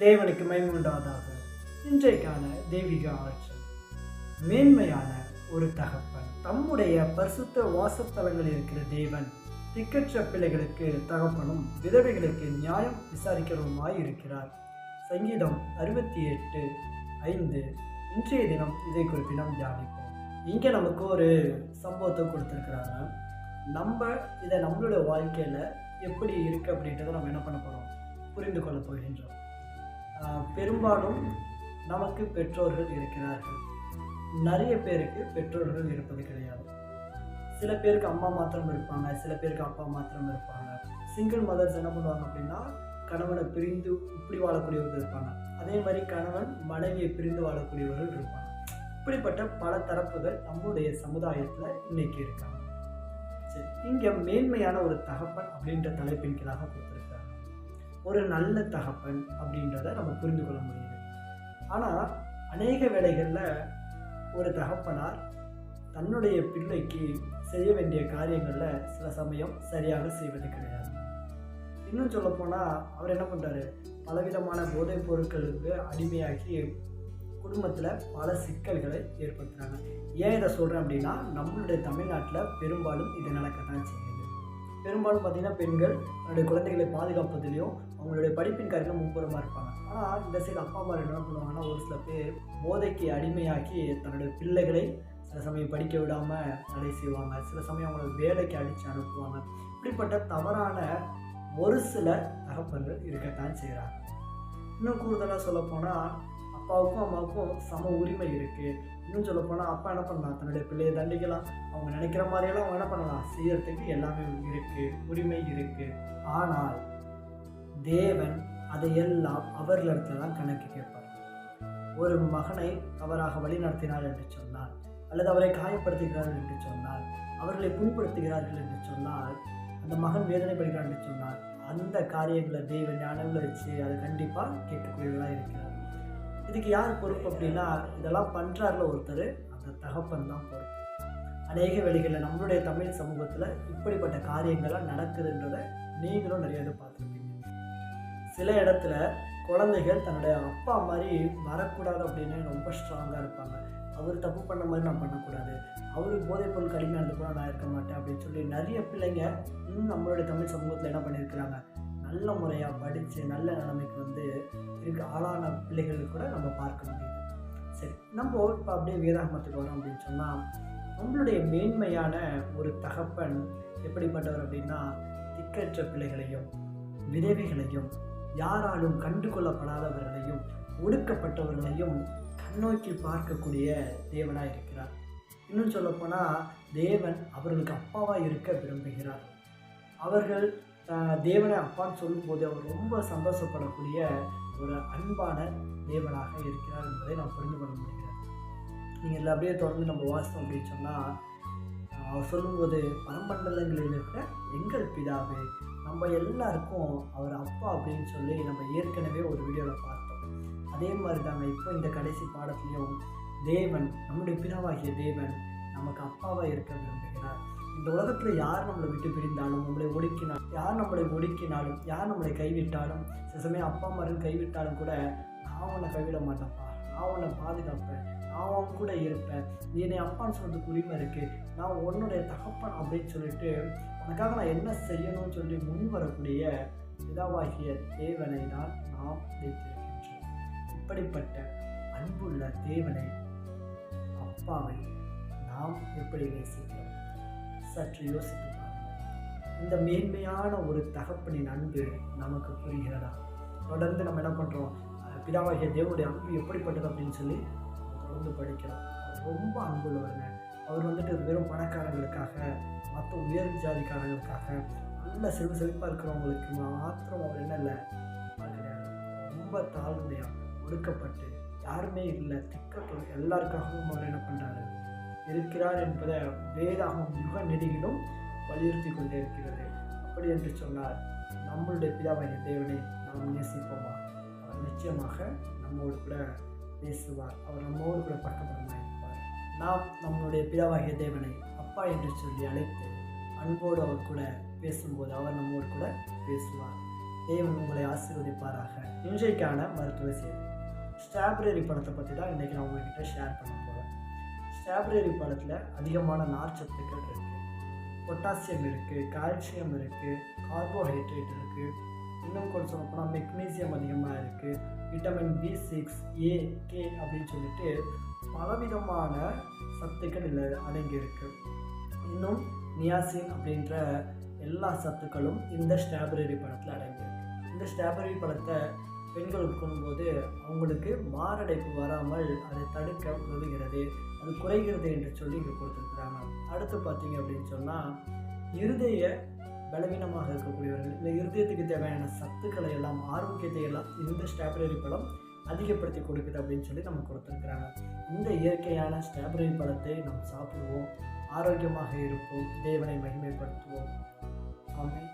தேவனுக்கு மைமுண்டாதாக இன்றைக்கான தெய்வீக ஆற்றல் மேன்மையான ஒரு தகப்பன். தம்முடைய பரிசுத்த வாசத்தலங்களில் இருக்கிற தேவன் திக்கற்ற பிள்ளைகளுக்கு தகப்பனும் விதவைகளுக்கு நியாயம் விசாரிக்கிறவருமாய் இருக்கிறார். சங்கீதம் அறுபத்தி எட்டு ஐந்து. இன்றைய தினம் இதை குறித்து நாம் தியானிப்போம். இங்கே நமக்கு ஒரு சம்பவத்தை கொடுத்துருக்குறாங்க. நம்ம இதை நம்மளோட வாழ்க்கையில் எப்படி இருக்குது அப்படின்றத நம்ம என்ன பண்ண போகிறோம் புரிந்து கொள்ள போகின்றோம். பெரும்பாலும் நமக்கு பெற்றோர்கள் இருக்கிறார்கள். நிறைய பேருக்கு பெற்றோர்கள் இருப்பது கிடையாது. சில பேருக்கு அம்மா மாத்திரம் இருப்பாங்க சில பேருக்கு அப்பா மாத்திரம் இருப்பாங்க. சிங்கிள் மதர்ஸ் என்ன பண்ணுவாங்க அப்படின்னா கணவனை பிரிந்து இப்படி வாழக்கூடியவர்கள் இருப்பாங்க. அதே மாதிரி கணவன் மனைவியை பிரிந்து வாழக்கூடியவர்கள் இருப்பாங்க. இப்படிப்பட்ட பல தரப்புகள் நம்முடைய சமுதாயத்தில் இன்னைக்கு இருக்காங்க. சரி இங்கே மேன்மையான ஒரு தகப்பன் அப்படின்ற தலைப்பின் கீழாக கொடுத்துருக்காங்க ஒரு நல்ல தகப்பன் அப்படின்றத நம்ம புரிந்து கொள்ள முடியுது. ஆனால் அநேக வேலைகளில் ஒரு தகப்பனார் தன்னுடைய பிள்ளைக்கு செய்ய வேண்டிய காரியங்களில் சில சமயம் சரியாக செய்வது கிடையாது. இன்னும் சொல்லப்போனால் அவர் என்ன பண்ணுறாரு பலவிதமான போதைப் பொருட்களுக்கு அடிமையாகி குடும்பத்தில் பல சிக்கல்களை ஏற்படுத்துகிறாங்க ஏன் இதை சொல்கிறேன் அப்படின்னா நம்மளுடைய தமிழ்நாட்டில் பெரும்பாலும் இது நடக்கத்தான் செய்யுது. பெரும்பாலும் பார்த்திங்கன்னா பெண்கள் தன்னுடைய குழந்தைகளை பாதுகாப்பதிலையும் அவங்களுடைய படிப்பின் காரியத்தில் முப்புறமாக இருப்பாங்க. ஆனால் இந்த சைடு அப்பா அம்மா என்ன பண்ணுவாங்கன்னா ஒரு சில பேர் போதைக்கு அடிமையாக்கி தன்னுடைய பிள்ளைகளை சில சமயம் படிக்க விடாமல் தடை செய்வாங்க. சில சமயம் அவங்களை வேலைக்கு அடித்து அனுப்புவாங்க. இப்படிப்பட்ட தவறான ஒரு சில தகப்பன்கள் இருக்கத்தான் செய்கிறாங்க இன்னும் கூடுதலாக சொல்லப்போனால் அப்பாவுக்கும் அம்மாவுக்கும் சம உரிமை இருக்குது இன்னும் சொல்லப்போனால் அப்பா என்ன பண்ணலாம்? தன்னுடைய பிள்ளையை தண்டிக்கலாம். அவங்க நினைக்கிற மாதிரியெல்லாம் அவங்க என்ன பண்ணலாம்? செய்யறதுக்கு எல்லாமே இருக்குது உரிமை இருக்குது ஆனால் தேவன் அதையெல்லாம் அவர்களிடத்துல தான் கணக்கு கேட்பார். ஒரு மகனை தவறாக வழி நடத்தினார் என்று சொன்னால் அல்லது அவரை காயப்படுத்துகிறார்கள் என்று சொன்னால் அவர்களை புண்படுத்துகிறார்கள் என்று சொன்னால் அந்த மகன் வேதனைப்படுகிறான் என்று சொன்னால் அந்த காரியங்களை தெய்வ ஞானங்களை வச்சு அதை கண்டிப்பாக கேட்கக்கூடியவர்களாக இருக்கிறார். இதுக்கு யார் பொறுப்பு அப்படின்னா இதெல்லாம் பண்ணுறாருல ஒருத்தர் அந்த தகப்பன் தான் பொறுப்பு. அநேக வழிகளில் நம்மளுடைய தமிழ் சமூகத்தில் இப்படிப்பட்ட காரியங்கள்லாம் நடக்குதுன்றதை நீங்களும் நிறைய இதை பார்த்துருப்பீங்க. சில இடத்துல குழந்தைகள் தன்னுடைய அப்பா மாதிரி வரக்கூடாது அப்படின்னு ரொம்ப ஸ்ட்ராங்காக இருப்பாங்க. அவர் தப்பு பண்ண மாதிரி நான் பண்ணக்கூடாது. அவருக்கு போதைப்பொருள் கடுமையாக இருந்து கூட நான் இருக்க மாட்டேன் அப்படின்னு சொல்லி நிறைய பிள்ளைங்க இன்னும் நம்மளுடைய தமிழ் சமூகத்தில் என்ன பண்ணியிருக்கிறாங்க? நல்ல முறையாக படித்து நல்ல நிலைமைக்கு வந்து இருக்க. ஆளான பிள்ளைகள் கூட நம்ம பார்க்க முடியுது. சரி நம்ம இப்போ அப்படியே வேதாகமத்துக்கு வரோம் அப்படின்னு சொன்னால் நம்மளுடைய மேன்மையான ஒரு தகப்பன் எப்படிப்பட்டவர் அப்படின்னா திக்கற்ற பிள்ளைகளையும் விதவைகளையும் யாராலும் கண்டுகொள்ளப்படாதவர்களையும் ஒடுக்கப்பட்டவர்களையும் கண்ணோக்கி பார்க்கக்கூடிய தேவனாக இருக்கிறார். இன்னும் சொல்லப்போனால் தேவன் அவர்களுக்கு அப்பாவாக இருக்க விரும்புகிறார். அவர்கள் தேவனை அப்பான்னு சொல்லும்போது அவர் ரொம்ப சந்தோஷப்படக்கூடிய ஒரு அன்பான தேவனாக இருக்கிறார் என்பதை நாம் புரிந்து கொள்ள முடிகிறது. நீங்கள் இதில் அப்படியே தொடர்ந்து நம்ம வாசித்தோம் அப்படின்னு சொன்னால் அவர் சொல்லும்போது பரமண்டலங்களில் இருக்கிற எங்கள் பிதாவே நம்ம எல்லாருக்கும் அவர் அப்பா அப்படின்னு சொல்லி நம்ம ஏற்கனவே ஒரு வீடியோவில் பார்த்தோம். அதே மாதிரி தாங்க இப்போ இந்த கடைசி பாடத்துலையும் தேவன் நம்முடைய பிதாவாகிய தேவன் நமக்கு அப்பாவாக இருக்க விரும்புகிறார். இந்த உலகத்தில் யார் நம்மளை விட்டு பிரிந்தாலும் நம்மளை ஒடுக்கினால் யார் நம்மளை ஒடுக்கினாலும் யார் நம்மளை கைவிட்டாலும் சில சமயம் அப்பா அம்மாரும் கைவிட்டாலும் கூட நான் உன்னை கைவிட மாட்டேன்ப்பா. நான் உன்னை பாதுகாப்பேன். நான் அவன் கூட இருப்பேன். நீ என்னை அப்பான்னு சொல்றதுக்கு உரிமை இருக்குது நான் உன்னுடைய தகப்பன் அப்படின்னு சொல்லிட்டு உனக்காக நான் என்ன செய்யணும்னு சொல்லி முன் வரக்கூடிய பிதாவாகிய தேவனை தான் நாம் வைத்திருக்கின்றோம். இப்படிப்பட்ட அன்புள்ள தேவனை அப்பாவை நாம் எப்படி நேசிக்கிறோம்? சற்று யோசித்து இந்த மேன்மையான ஒரு தகப்பனின் அன்பு நமக்கு புரிகிறதா? தொடர்ந்து நம்ம என்ன பண்ணுறோம் பிதாவாகிய தேவனுடைய அன்பு எப்படிப்பட்டது அப்படின்னு சொல்லி தொடர்ந்து படிக்கிறோம். ரொம்ப அன்புள்ளவருங்க. அவர் வந்துட்டு வெறும் பணக்காரங்களுக்காக மற்ற உயர் ஜாதிக்காரங்களுக்காக நல்ல செல்வ செழிப்பாக இருக்கிறவங்களுக்கு மாத்திரம் அவர் என்ன இல்லை? ரொம்ப தாழ்மையாக ஒடுக்கப்பட்டு யாருமே இல்லை திக்கட்டு எல்லாருக்காகவும் அவர் என்ன பண்ணுறாரு இருக்கிறார் என்பதை வேதாகம் யுக நெடுகிலும் வலியுறுத்தி கொண்டே இருக்கிறது. அப்படி என்று சொன்னார் நம்மளுடைய பிதாவாகிய தேவனை நாம் நேசிப்போமா? அவர் நிச்சயமாக நம்மோடு கூட பேசுவார். அவர் நம்மோடு கூட பக்கபலமாக இருப்பார். நாம் நம்மளுடைய பிதாவாகிய தேவனை அப்பா என்று சொல்லி அழைத்து அன்போடு அவர் கூட பேசும்போது அவர் நம்மோடு கூட பேசுவார். தேவன் உங்களை ஆசீர்வதிப்பாராக. இன்றைக்கான மருத்துவ செய்தி. ஸ்ட்ராபெரி படத்தை பற்றி தான் இன்றைக்கி நான் உங்ககிட்ட ஷேர் பண்ணுவேன் ஸ்ட்ராபெரி பழத்தில் அதிகமான நார் சத்துக்கள் இருக்குது பொட்டாசியம் இருக்குது கால்சியம் இருக்குது கார்போஹைட்ரேட் இருக்குது இன்னும் கொஞ்சம் சொல்லப்போனால் மெக்னீசியம் அதிகமாக இருக்குது vitamin B six A K அப்படின்னு சொல்லிட்டு பலவிதமான சத்துக்கள் இல்லை அடங்கியிருக்கு. இன்னும் நியாசின் அப்படின்ற எல்லா சத்துக்களும் இந்த ஸ்ட்ராபெரி பழத்தில் அடங்கியிருக்கு. இந்த ஸ்ட்ராபெரி பழத்தை பெண்கள் உட்கொள்ளும்போது அவங்களுக்கு மாரடைப்பு வராமல் அதை தடுக்க உதவுகிறது. அது குறைகிறது என்று சொல்லி இங்கே கொடுத்துருக்குறாங்க. அடுத்து பார்த்தீங்க அப்படின்னு சொன்னால் இருதய பலவீனமாக இருக்கக்கூடியவர்கள் இல்லை இருதயத்துக்கு தேவையான சத்துக்களை எல்லாம் ஆரோக்கியத்தை எல்லாம் இந்த ஸ்ட்ராபெரி பழம் அதிகப்படுத்தி கொடுக்குது அப்படின்னு சொல்லி நம்ம கொடுத்துருக்குறாங்க. இந்த இயற்கையான ஸ்ட்ராபெரி பழத்தை நாம் சாப்பிடுவோம் ஆரோக்கியமாக இருப்போம் தேவனை மகிமைப்படுத்துவோம். ஆமாம்